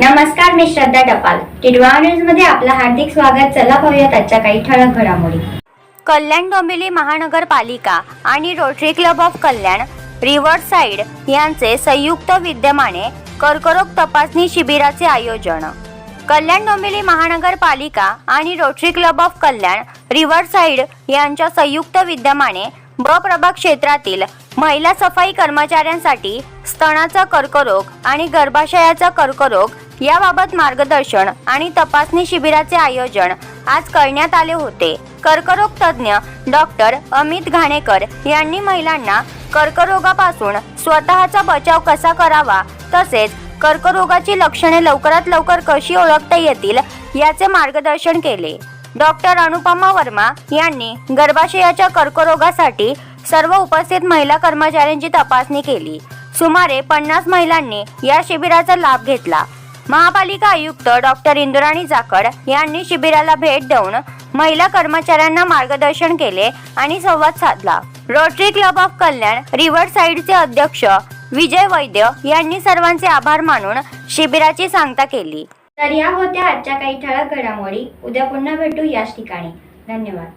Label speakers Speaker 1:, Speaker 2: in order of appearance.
Speaker 1: नमस्कार मी श्रद्धा टपाल. टिडवा न्यूजमध्ये आपलं हार्दिक स्वागत. चला पाहूयात आजच्या काही ठळक घडामोडी. कल्याण डोंबिवली महानगरपालिका आणि Rotary club of Kalyan river side यांचे संयुक्त विद्यमाने कर्करोग तपासणी शिबिराचे आयोजन. कल्याण डोंबिवली महानगरपालिका आणि Rotary club of Kalyan river side यांच्या संयुक्त विद्यमाने ब प्रभाग क्षेत्रातील महिला सफाई कर्मचाऱ्यांसाठी स्तनाचा कर्करोग आणि गर्भाशयाचा कर्करोग याबाबत मार्गदर्शन आणि तपासणी शिबिराचे आयोजन आज करण्यात आले होते. कर्करोग तज्ज्ञ डॉक्टर अमित घाणेकर यांनी महिलांना कर्करोगापासून स्वतःचा बचाव कसा करावा तसेच कर्करोगाची लक्षणे लवकरात लवकर कशी ओळखता येतील याचे मार्गदर्शन केले. डॉक्टर अनुपमा वर्मा यांनी गर्भाशयाच्या कर्करोगासाठी सर्व उपस्थित महिला कर्मचाऱ्यांची तपासणी केली. सुमारे पन्नास महिलांनी या शिबिराचा लाभ घेतला. महापालिका आयुक्त डॉक्टर इंद्राणी जाखड यांनी शिबिराला भेट देऊन महिला कर्मचाऱ्यांना मार्गदर्शन केले आणि संवाद साधला. Rotary club of Kalyan river साईडचे अध्यक्ष विजय वैद्य यांनी सर्वांचे आभार मानून शिबिराची सांगता केली. तर या होत्या आजच्या काही ठळक घडामोडी. उद्या पुन्हा भेटू याच ठिकाणी. धन्यवाद.